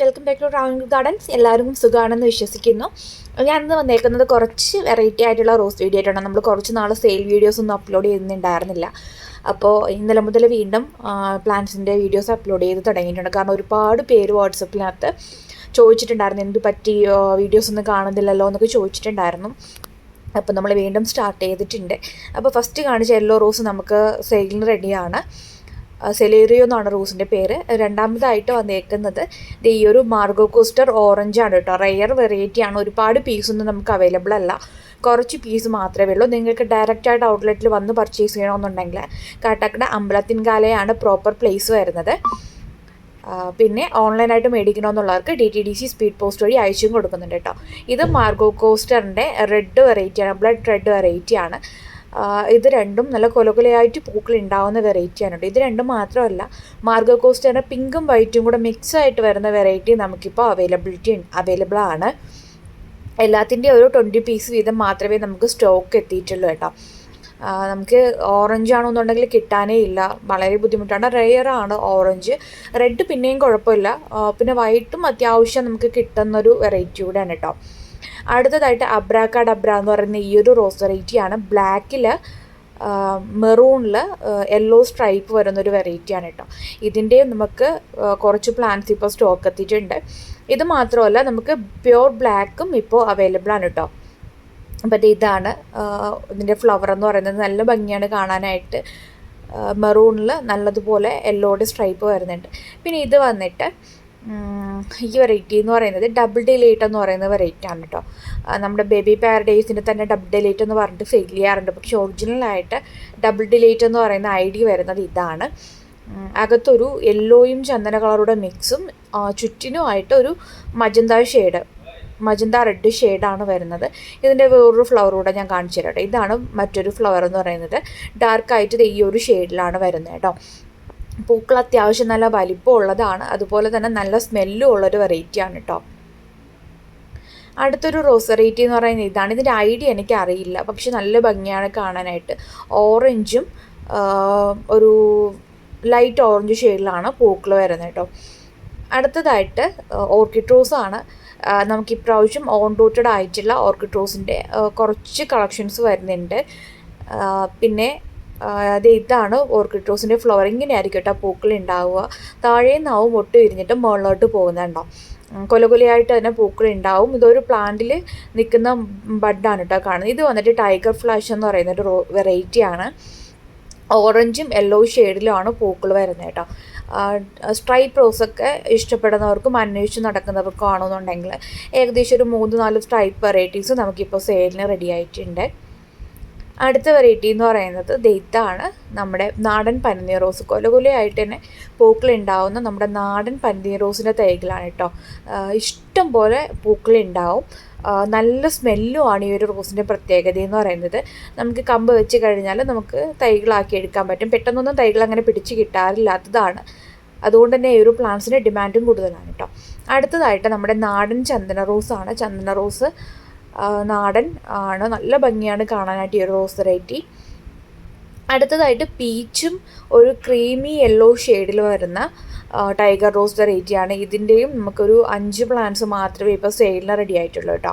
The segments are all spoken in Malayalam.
Welcome back to round gardens എല്ലാവരും സുഖമാണെന്ന് വിശ്വസിക്കുന്നു. ഞാനിന്ന് വന്നേക്കുന്നത് കുറച്ച് വെറൈറ്റി ആയിട്ടുള്ള റോസ് വീഡിയോ ആയിട്ടാണ്. നമ്മൾ കുറച്ച് നാൾ സെയിൽ വീഡിയോസ് ഒന്നും അപ്ലോഡ് ചെയ്യുന്നുണ്ടായിരുന്നില്ല അപ്പോൾ ഇന്നലെ മുതൽ വീണ്ടും പ്ലാന്റ്സിന്റെ വീഡിയോസ് അപ്ലോഡ് ചെയ്ത് തുടങ്ങിയിട്ടുണ്ട്. കാരണം ഒരുപാട് പേര് വാട്സപ്പിനകത്ത് ചോദിച്ചിട്ടുണ്ടായിരുന്നു എന്ത് പറ്റി? വീഡിയോസ് ഒന്നും കാണുന്നില്ലല്ലോ എന്നൊക്കെ ചോദിച്ചിട്ടുണ്ടായിരുന്നു. അപ്പോൾ നമ്മൾ വീണ്ടും സ്റ്റാർട്ട് ചെയ്തിട്ടുണ്ട്. അപ്പോൾ ഫസ്റ്റ് കാണിച്ച യെല്ലോ റോസ് നമുക്ക് സെയിലിന് റെഡിയാണ് സെലേറിയോ എന്നാണ് റോസിന്റെ പേര്. രണ്ടാമതായിട്ട് വന്നേക്കുന്നത് ഈ ഒരു മാർഗോ കോസ്റ്റർ ഓറഞ്ച് ആണ് കേട്ടോ. റെയർ വെറൈറ്റി ആണ്. ഒരുപാട് പീസൊന്നും നമുക്ക് അവൈലബിൾ അല്ല. കുറച്ച് പീസ് മാത്രമേ ഉള്ളൂ. നിങ്ങൾക്ക് ഡയറക്റ്റായിട്ട് ഔട്ട്ലെറ്റിൽ വന്ന് പർച്ചേസ് ചെയ്യണമെന്നുണ്ടെങ്കിൽ കാട്ടാക്കട അമ്പലത്തിൻകാലയാണ് പ്രോപ്പർ പ്ലേസ് വരുന്നത്. പിന്നെ ഓൺലൈനായിട്ട് മേടിക്കണമെന്നുള്ളവർക്ക് D T D C speed post വഴി അയച്ചും കൊടുക്കുന്നുണ്ട് കേട്ടോ. ഇത് മാർഗോ കോസ്റ്ററിന്റെ റെഡ് വെറൈറ്റിയാണ് ബ്ലഡ് റെഡ് വെറൈറ്റിയാണ് ഇത് രണ്ടും നല്ല കൊലകൊലയായിട്ട് പൂക്കൾ ഉണ്ടാവുന്ന വെറൈറ്റിയാണ് കേട്ടോ ഇത് രണ്ടും മാത്രമല്ല മാർഗോ കോസ്റ്ററിന്റെ പിങ്കും വൈറ്റും കൂടെ മിക്സ് ആയിട്ട് വരുന്ന വെറൈറ്റി നമുക്കിപ്പോൾ അവൈലബിലിറ്റി അവൈലബിൾ ആണ്. എല്ലാത്തിന്റെയും ഒരു ട്വന്റി പീസ് വീതം മാത്രമേ നമുക്ക് സ്റ്റോക്ക് എത്തിയിട്ടുള്ളൂ കേട്ടോ. നമുക്ക് ഓറഞ്ച് ആണെന്നുണ്ടെങ്കിൽ കിട്ടാനേ ഇല്ല. വളരെ ബുദ്ധിമുട്ടാണ്. റെയറാണ് ഓറഞ്ച് റെഡ് പിന്നെയും കുഴപ്പമില്ല. പിന്നെ വൈറ്റും അത്യാവശ്യം നമുക്ക് കിട്ടുന്നൊരു വെറൈറ്റി കൂടെയാണ് കേട്ടോ അടുത്തതായിട്ട് അബ്രാക്കാഡബ്ര എന്ന് പറയുന്ന ഈ ഒരു റോസ് വെറൈറ്റിയാണ് ബ്ലാക്കിൽ മെറൂണിൽ യെല്ലോ സ്ട്രൈപ്പ് വരുന്നൊരു വെറൈറ്റിയാണ് കേട്ടോ. ഇതിന്റെ നമുക്ക് കുറച്ച് പ്ലാന്റ്സ് ഇപ്പോൾ സ്റ്റോക്ക് എത്തിയിട്ടുണ്ട്. ഇത് മാത്രമല്ല നമുക്ക് പ്യോർ ബ്ലാക്കും ഇപ്പോൾ അവൈലബിൾ ആണ് കേട്ടോ. അപ്പം ഇതാണ് ഇതിന്റെ ഫ്ലവർ എന്ന് പറയുന്നത്. നല്ല ഭംഗിയാണ് കാണാനായിട്ട്. മെറൂണിൽ നല്ലതുപോലെ യെല്ലോയുടെ സ്ട്രൈപ്പ് വരുന്നുണ്ട്. പിന്നെ ഇത് വന്നിട്ട് ഈ വെറൈറ്റി എന്ന് പറയുന്നത് ഡബിൾ ഡിലേറ്റ് എന്ന് പറയുന്ന വെറൈറ്റി ആണ് കേട്ടോ നമ്മുടെ ബേബി പാരഡൈസിന്റെ തന്നെ ഡബിൾ ഡിലേറ്റ് എന്ന് പറഞ്ഞിട്ട് സെയിൽ ചെയ്യാറുണ്ട്. പക്ഷേ ഒറിജിനലായിട്ട് ഡബിൾ ഡിലേറ്റ് എന്ന് പറയുന്ന ഐ ഡി വരുന്നത് ഇതാണ്. അകത്തൊരു യെല്ലോയും ചന്ദന കളറുടെ മിക്സും ചുറ്റിനുമായിട്ട് ഒരു മജന്ത ഷെയ്ഡ് മജന്ത റെഡ് ഷെയ്ഡാണ് വരുന്നത്. ഇതിന്റെ വേറൊരു ഫ്ലവർ കൂടെ ഞാൻ കാണിച്ചു തരാം ഇതാണ് മറ്റൊരു ഫ്ലവർ എന്ന് പറയുന്നത്. ഡാർക്കായിട്ട് ഈ ഒരു ഷെയ്ഡിലാണ് വരുന്നത് കേട്ടോ പൂക്കൾ അത്യാവശ്യം നല്ല വലിപ്പം ഉള്ളതാണ്. അതുപോലെ തന്നെ നല്ല സ്മെല്ലും ഉള്ളൊരു വെറൈറ്റിയാണ് കേട്ടോ അടുത്തൊരു റോസ് വെറൈറ്റി എന്ന് പറയുന്നത് ഇതാണ്. ഇതിന്റെ ഐഡിയ എനിക്ക് അറിയില്ല പക്ഷെ നല്ല ഭംഗിയാണ് കാണാനായിട്ട്. ഓറഞ്ചും ഒരു ലൈറ്റ് ഓറഞ്ച് ഷെയ്ഡിലാണ് പൂക്കൾ വരുന്നത് കേട്ടോ അടുത്തതായിട്ട് ഓർക്കിഡ് റോസ് ആണ്. നമുക്ക് ഇപ്രാവശ്യം ഓൺ റൂട്ടഡ് ആയിട്ടുള്ള ഓർക്കിഡ് റോസിന്റെ കുറച്ച് കളക്ഷൻസ് വരുന്നുണ്ട്. പിന്നെ അത് ഇതാണ് ഓർക്കിഡ് റോസിന്റെ ഫ്ലവർ ഇങ്ങനെയായിരിക്കും കേട്ടോ പൂക്കൾ ഉണ്ടാവുക. താഴെ നിന്നാവും ഒട്ട് വിരിഞ്ഞിട്ട് മുകളിലോട്ട് പോകുന്നുണ്ടോ കൊലകൊലയായിട്ട് തന്നെ പൂക്കൾ ഉണ്ടാവും. ഇതൊരു പ്ലാന്റിൽ നിൽക്കുന്ന ബഡാണ് കേട്ടോ കാണുന്നത്. ഇത് വന്നിട്ട് ടൈഗർ ഫ്ലാഷ് എന്ന് പറയുന്ന ഒരു വെറൈറ്റിയാണ് ഓറഞ്ചും യെല്ലോ ഷെയ്ഡിലുമാണ് പൂക്കൾ വരുന്നത് കേട്ടോ. സ്ട്രൈപ്പ് റോസൊക്കെ ഇഷ്ടപ്പെടുന്നവർക്കും അന്വേഷിച്ച് നടക്കുന്നവർക്കും ആണെന്നുണ്ടെങ്കിൽ ഏകദേശം ഒരു മൂന്ന് നാല് സ്ട്രൈപ്പ് വെറൈറ്റീസ് നമുക്കിപ്പോൾ സെയിലിന് റെഡി ആയിട്ടുണ്ട്. അടുത്ത വെറൈറ്റി എന്ന് പറയുന്നത് ദെയ്ത്താണ് നമ്മുടെ നാടൻ പനിനീർ റോസ്. കൊലകുലയായിട്ട് തന്നെ പൂക്കളുണ്ടാവുന്ന നമ്മുടെ നാടൻ പനിനീർ റോസിന്റെ തൈകളാണ് കേട്ടോ. ഇഷ്ടം പോലെ പൂക്കളുണ്ടാവും നല്ല സ്മെല്ലുമാണ് ഈ ഒരു റോസിന്റെ പ്രത്യേകത എന്ന് പറയുന്നത്. നമുക്ക് കമ്പ് വെച്ച് കഴിഞ്ഞാൽ നമുക്ക് തൈകളാക്കി എടുക്കാൻ പറ്റും. പെട്ടെന്നൊന്നും തൈകൾ അങ്ങനെ പിടിച്ച് കിട്ടാറില്ലാത്തതാണ്. അതുകൊണ്ട് തന്നെ ഈ ഒരു പ്ലാന്റ്സിന്റെ ഡിമാൻഡും കൂടുതലാണ് കേട്ടോ. അടുത്തതായിട്ട് നമ്മുടെ നാടൻ ചന്ദന റോസാണ്. ചന്ദന റോസ് നാടൻ ആണ്. നല്ല ഭംഗിയാണ് കാണാനായിട്ട് ഈ ഒരു റോസ് വെറൈറ്റി. അടുത്തതായിട്ട് പീച്ചും ഒരു ക്രീമി യെല്ലോ ഷെയ്ഡിൽ വരുന്ന ടൈഗർ റോസ് വെറൈറ്റിയാണ് ഇതിന്റെയും നമുക്കൊരു അഞ്ച് പ്ലാന്റ്സ് മാത്രമേ ഇപ്പോൾ സെയിലിന് റെഡി ആയിട്ടുള്ളൂ കേട്ടോ.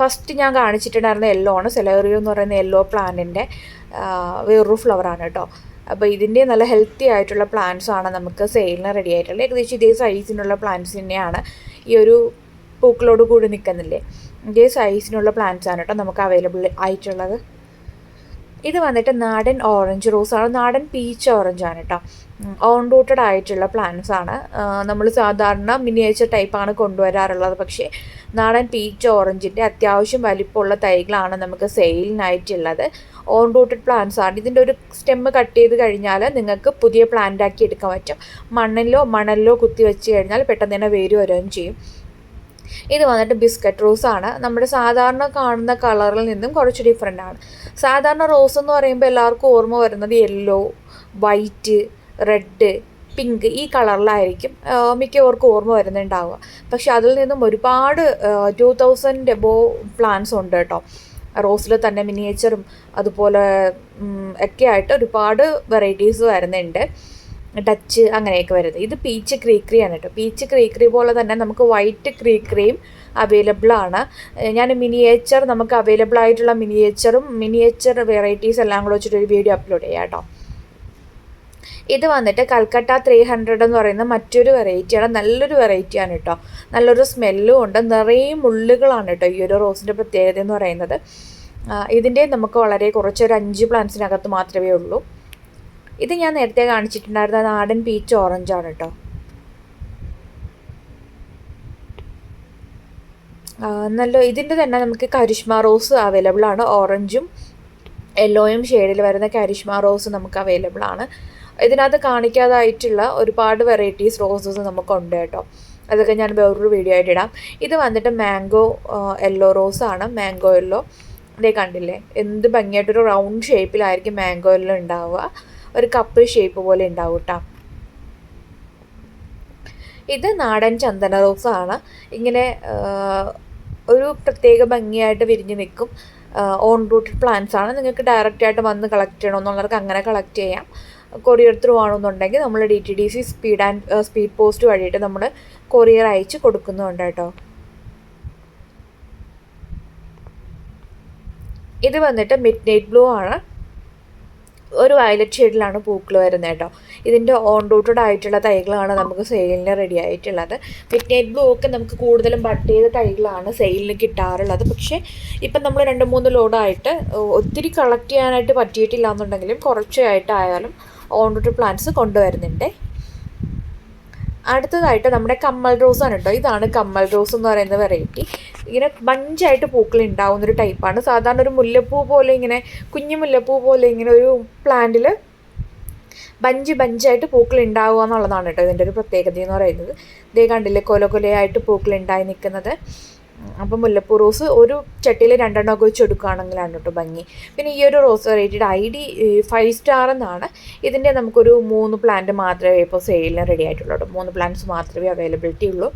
ഫസ്റ്റ് ഞാൻ കാണിച്ചിട്ടുണ്ടായിരുന്ന യെല്ലോ ആണ്. സെലേറിയോ എന്ന് പറയുന്ന യെല്ലോ പ്ലാന്റിന്റെ വേറൊരു ഫ്ലവറാണ് കേട്ടോ. അപ്പോൾ ഇതിന്റെ നല്ല ഹെൽത്തി ആയിട്ടുള്ള പ്ലാന്റ്സ് ആണ് നമുക്ക് സെയിലിന് റെഡി ആയിട്ടുള്ളത്. ഏകദേശം ഇതേ സൈസിനുള്ള പ്ലാന്റ്സ് തന്നെയാണ് ഈ ഒരു പൂക്കളോട് കൂടി നിൽക്കുന്നില്ലേ? ഇതേ സൈസിനുള്ള പ്ലാന്റ്സ് ആണ് കേട്ടോ നമുക്ക് അവൈലബിൾ ആയിട്ടുള്ളത്. ഇത് വന്നിട്ട് നാടൻ ഓറഞ്ച് റോസ് ആണ്. നാടൻ പീച്ച് ഓറഞ്ച് ആണ് കേട്ടോ ഓൺ റൂട്ടഡ് ആയിട്ടുള്ള പ്ലാന്റ്സ് ആണ്. നമ്മൾ സാധാരണ മിനിയേച്ചർ ടൈപ്പാണ് കൊണ്ടുവരാറുള്ളത്. പക്ഷേ നാടൻ പീച്ച് ഓറഞ്ചിന്റെ അത്യാവശ്യം വലിപ്പമുള്ള തൈകളാണ് നമുക്ക് സെയിലിനായിട്ടുള്ളത് ഓൺ റൂട്ടഡ് പ്ലാന്റ്സ് ആണ്. ഇതിന്റെ ഒരു സ്റ്റെമ്മ് കട്ട് ചെയ്ത് കഴിഞ്ഞാൽ നിങ്ങൾക്ക് പുതിയ പ്ലാന്റ് ആക്കി എടുക്കാൻ പറ്റും. മണ്ണിലോ മണലിലോ കുത്തി വെച്ച് കഴിഞ്ഞാൽ പെട്ടെന്ന് തന്നെ വേര് വരികയും ചെയ്യും. ഇത് വന്നിട്ട് ബിസ്ക്കറ്റ് ആണ്. നമ്മുടെ സാധാരണ കാണുന്ന കളറിൽ നിന്നും കുറച്ച് ഡിഫറെന്റ് ആണ്. സാധാരണ റോസ് എന്ന് പറയുമ്പോൾ എല്ലാവർക്കും ഓർമ്മ വരുന്നത് യെല്ലോ വൈറ്റ് റെഡ് പിങ്ക് ഈ കളറിലായിരിക്കും. മിക്കവർക്കും ഓർമ്മ വരുന്നുണ്ടാവുക. പക്ഷെ അതിൽ നിന്നും ഒരുപാട് ടു തൗസൻഡ് എബോ പ്ലാന്റ്സ് ഉണ്ട് കേട്ടോ. റോസിൽ തന്നെ മിനിയേച്ചറും അതുപോലെ ഒക്കെ ആയിട്ട് ഒരുപാട് വെറൈറ്റീസ് വരുന്നുണ്ട്. ഡച്ച് അങ്ങനെയൊക്കെ വരുന്നത്. ഇത് പീച്ച് ക്രീക്രി ആണ് കേട്ടോ. പീച്ച് ക്രീക്രി പോലെ തന്നെ നമുക്ക് വൈറ്റ് ക്രീക്രിയും അവൈലബിൾ ആണ്. ഞാൻ മിനിയേച്ചർ നമുക്ക് അവൈലബിൾ ആയിട്ടുള്ള മിനിയേച്ചറും മിനിയേച്ചർ വെറൈറ്റീസ് എല്ലാം കൂടെ വെച്ചിട്ടൊരു വീഡിയോ അപ്ലോഡ് ചെയ്യാം കേട്ടോ. ഇത് വന്നിട്ട് കൽക്കട്ട ത്രീ ഹൺഡ്രഡ് എന്ന് പറയുന്ന മറ്റൊരു വെറൈറ്റിയാണ് നല്ലൊരു വെറൈറ്റിയാണ് കേട്ടോ. നല്ലൊരു സ്മെല്ലും ഉണ്ട്. നിറയെ മുള്ളുകളാണ് കേട്ടോ ഈ ഒരു റോസിന്റെ പ്രത്യേകത എന്ന് പറയുന്നത്. ഇതിന്റെ നമുക്ക് വളരെ കുറച്ചൊരു അഞ്ച് പ്ലാന്റ്സിനകത്ത് മാത്രമേ ഉള്ളൂ. ഇത് ഞാൻ നേരത്തെ കാണിച്ചിട്ടുണ്ടായിരുന്ന നാടൻ പീച്ച് ഓറഞ്ച് ആണ് കേട്ടോ നല്ല ഇതിന്റെ തന്നെ നമുക്ക് കരിഷ്മ റോസ് അവൈലബിൾ ആണ്. ഓറഞ്ചും യെല്ലോയും ഷെയ്ഡിൽ വരുന്ന കരിഷ്മ റോസ് നമുക്ക് അവൈലബിൾ ആണ്. ഇതിനകത്ത് കാണിക്കാതായിട്ടുള്ള ഒരുപാട് വെറൈറ്റീസ് റോസസ് നമുക്കുണ്ട് കേട്ടോ. അതൊക്കെ ഞാൻ വേറൊരു വീഡിയോ ആയിട്ട് ഇടാം. ഇത് വന്നിട്ട് മാംഗോ യെല്ലോ ആണ്. Mango yellow. ഇതേ കണ്ടില്ലേ? എന്ത് ഭംഗിയായിട്ടൊരു റൗണ്ട് ഷേപ്പിലായിരിക്കും മാംഗോ യെല്ലോ ഉണ്ടാവുക. ഒരു കപ്പ് ഷേപ്പ് പോലെ ഉണ്ടാവും കേട്ടോ ഇത് നാടൻ ചന്ദന റോസ് ആണ്. ഇങ്ങനെ ഒരു പ്രത്യേക ഭംഗിയായിട്ട് വിരിഞ്ഞ് നിൽക്കും. ഓൺ റൂട്ടഡ് പ്ലാന്റ്സ് ആണ്. നിങ്ങൾക്ക് ഡയറക്റ്റ് ആയിട്ട് വന്ന് കളക്ട് ചെയ്യണമെന്നുള്ളവർക്ക് അങ്ങനെ കളക്ട് ചെയ്യാം. കൊറിയർ ത്രൂ ആണെന്നുണ്ടെങ്കിൽ നമ്മൾ D T D C speed and speed post വഴിയിട്ട് നമ്മൾ കൊറിയർ അയച്ച് കൊടുക്കുന്നുണ്ട് കേട്ടോ ഇത് വന്നിട്ട് മിഡ് നൈറ്റ് ബ്ലൂ ആണ്. ഒരു വയലറ്റ് ഷെയ്ഡിലാണ് പൂക്കൾ വരുന്നത് കേട്ടോ. ഇതിന്റെ ഓൺ റൂട്ടഡ് ആയിട്ടുള്ള തൈകളാണ് നമുക്ക് സെയിലിന് റെഡി ആയിട്ടുള്ളത്. മിഡ് നൈറ്റ് ബ്ലൂ ഒക്കെ നമുക്ക് കൂടുതലും ബട്ട് ചെയ്ത തൈകളാണ് സെയിലിന് കിട്ടാറുള്ളത്. പക്ഷേ ഇപ്പം നമ്മൾ രണ്ട് മൂന്ന് ലോഡായിട്ട് ഒത്തിരി കളക്ട് ചെയ്യാനായിട്ട് പറ്റിയിട്ടില്ല എന്നുണ്ടെങ്കിലും കുറച്ചായിട്ടായാലും ഓൺ റൂട്ടഡ് പ്ലാന്റ്സ് കൊണ്ടുവരുന്നുണ്ട്. അടുത്തതായിട്ട് നമ്മുടെ കമ്മൽ റോസ് ആണ് കേട്ടോ. ഇതാണ് കമ്മൽ റോസ് എന്ന് പറയുന്ന വെറൈറ്റി ഇങ്ങനെ ബഞ്ചായിട്ട് പൂക്കൾ ഉണ്ടാവുന്ന ഒരു ടൈപ്പാണ്. സാധാരണ ഒരു മുല്ലപ്പൂ പോലെ ഇങ്ങനെ കുഞ്ഞു മുല്ലപ്പൂ പോലെ ഇങ്ങനെ ഒരു പ്ലാന്റിൽ ബഞ്ച് ബഞ്ചായിട്ട് പൂക്കൾ ഉണ്ടാവുക എന്നുള്ളതാണ് കേട്ടോ ഇതിന്റെ ഒരു പ്രത്യേകത എന്ന് പറയുന്നത്. ഇതേ കണ്ടില്ലേ കൊല കൊലയായിട്ട് പൂക്കൾ ഉണ്ടായി നിൽക്കുന്നത് അപ്പം മുല്ലപ്പൂ റോസ് ഒരു ചട്ടിയിൽ രണ്ടെണ്ണമൊക്കെ വെച്ച് എടുക്കുകയാണെങ്കിലാണ് കേട്ടോ ഭംഗി. പിന്നെ ഈ ഒരു rose rated I D five star എന്നാണ്. ഇതിന്റെ നമുക്കൊരു മൂന്ന് പ്ലാന്റ് മാത്രമേ ഇപ്പോൾ സെയിലിന് റെഡി ആയിട്ടുള്ളൂ മൂന്ന് പ്ലാന്റ്സ് മാത്രമേ അവൈലബിലിറ്റി ഉള്ളൂ.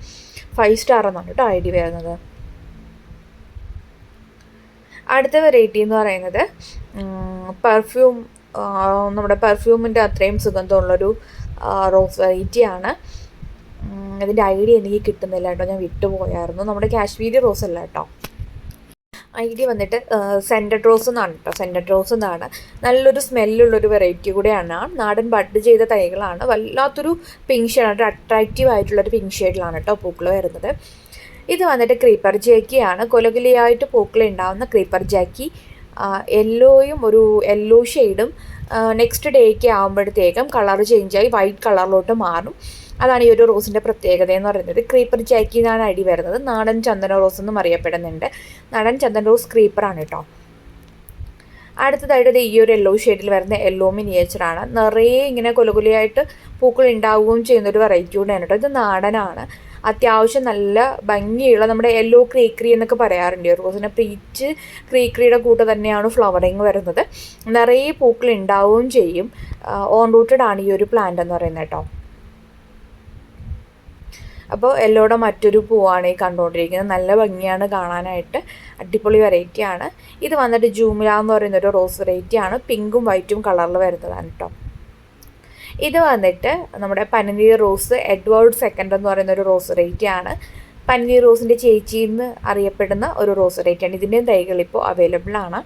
ഫൈവ് സ്റ്റാർ എന്നാണ് കേട്ടോ ഐ ഡി വരുന്നത്. അടുത്ത വെറൈറ്റി എന്ന് പറയുന്നത് പെർഫ്യൂം നമ്മുടെ പെർഫ്യൂമിന്റെ അത്രയും സുഗന്ധമുള്ളൊരു റോസ് വെറൈറ്റിയാണ് അതിന്റെ ഐഡിയ എനിക്ക് കിട്ടുന്നില്ല കേട്ടോ. ഞാൻ വിട്ടുപോയായിരുന്നു നമ്മുടെ കാശ്മീരി റോസ് അല്ല കേട്ടോ. ഐഡിയ വന്നിട്ട് സെന്റഡ് റോസ് എന്നാണ് കേട്ടോ. സെന്റഡ് റോസ് എന്നാണ്. നല്ലൊരു സ്മെല്ലുള്ളൊരു വെറൈറ്റി കൂടെയാണ്. നാടൻ ബഡ് ചെയ്ത തൈകളാണ്. വല്ലാത്തൊരു പിങ്ക് ഷെയ്ഡ് ഒരു അട്രാക്റ്റീവ് ആയിട്ടുള്ളൊരു പിങ്ക് ഷെയ്ഡിലാണ് കേട്ടോ പൂക്കൾ വരുന്നത്. ഇത് വന്നിട്ട് ക്രീപ്പർ ജാക്കിയാണ് കൊലകുലിയായിട്ട് പൂക്കൾ ഉണ്ടാവുന്ന ക്രീപ്പർ ജാക്കി യെല്ലോയും ഒരു യെല്ലോ ഷെയ്ഡും നെക്സ്റ്റ് ഡേക്ക് ആകുമ്പോഴത്തേക്കും കളർ ചേഞ്ചായി വൈറ്റ് കളറിലോട്ട് മാറും. അതാണ് ഈ ഒരു റോസിന്റെ പ്രത്യേകത എന്ന് പറയുന്നത്. ക്രീപ്പർ ജാക്കി എന്നാണ് അടി വരുന്നത്. നാടൻ ചന്ദന റോസ് എന്നും അറിയപ്പെടുന്നുണ്ട്. നാടൻ ചന്ദന റോസ് ക്രീപ്പറാണ് കേട്ടോ അടുത്തതായിട്ട് ഈ ഒരു യെല്ലോ ഷെയ്ഡിൽ വരുന്ന യെല്ലോ മിനിയേച്ചറാണ് നിറയെ ഇങ്ങനെ കൊലകുലിയായിട്ട് പൂക്കൾ ഉണ്ടാവുകയും ചെയ്യുന്ന ഒരു വെറൈറ്റി കൂടെയാണ് കേട്ടോ ഇത് നാടനാണ്. അത്യാവശ്യം നല്ല ഭംഗിയുള്ള നമ്മുടെ യെല്ലോ ക്രീക്രി എന്നൊക്കെ പറയാറുണ്ട്. റോസിനെ പീച്ച് ക്രീക്രിയുടെ കൂട്ട് തന്നെയാണ് ഫ്ലവറിങ് വരുന്നത്. നിറയെ പൂക്കൾ ഉണ്ടാവുകയും ചെയ്യും. ഓൺ റൂട്ടഡ് ആണ് ഈ ഒരു പ്ലാന്റ് എന്ന് പറയുന്നത് കേട്ടോ. അപ്പോൾ എല്ലോടെ മറ്റൊരു പൂവാണ് ഈ കണ്ടുകൊണ്ടിരിക്കുന്നത്. നല്ല ഭംഗിയാണ് കാണാനായിട്ട്. അടിപൊളി വെറൈറ്റിയാണ് ഇത് വന്നിട്ട് ജൂമില എന്ന് പറയുന്ന ഒരു റോസ് വെറൈറ്റിയാണ് പിങ്കും വൈറ്റും കളറിൽ വരുന്നതാണ് കേട്ടോ. ഇത് വന്നിട്ട് നമ്മുടെ പനനീർ റോസ് എഡ്വേർഡ് സെക്കൻഡ് എന്ന് പറയുന്ന ഒരു റോസ് റേറ്റ് ആണ്. പനിനീർ റോസിന്റെ ചേച്ചി എന്ന് അറിയപ്പെടുന്ന ഒരു റോസ് റേറ്റ് ആണ്. ഇതിന്റെയും തൈകൾ ഇപ്പോൾ അവൈലബിൾ ആണ്.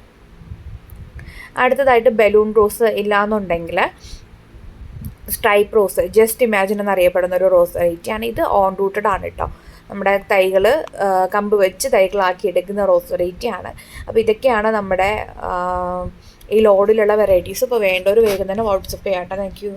അടുത്തതായിട്ട് ബലൂൺ റോസ് ഇല്ലാന്നുണ്ടെങ്കിൽ സ്ട്രൈപ്പ് റോസ് ജസ്റ്റ് ഇമാജിൻ എന്നറിയപ്പെടുന്ന ഒരു റോസ് റേറ്റ് ആണ്. ഇത് ഓൺ റൂട്ടഡ് ആണ് കേട്ടോ. നമ്മുടെ തൈകൾ കമ്പ് വെച്ച് തൈകളാക്കി എടുക്കുന്ന റോസ് വെറൈറ്റിയാണ് അപ്പോൾ ഇതൊക്കെയാണ് നമ്മുടെ ഈ ലോഡിലുള്ള വെറൈറ്റീസ്. ഇപ്പോൾ വേണ്ട ഒരു വേഗം തന്നെ വാട്സപ്പ് ചെയ്യാം കേട്ടോ.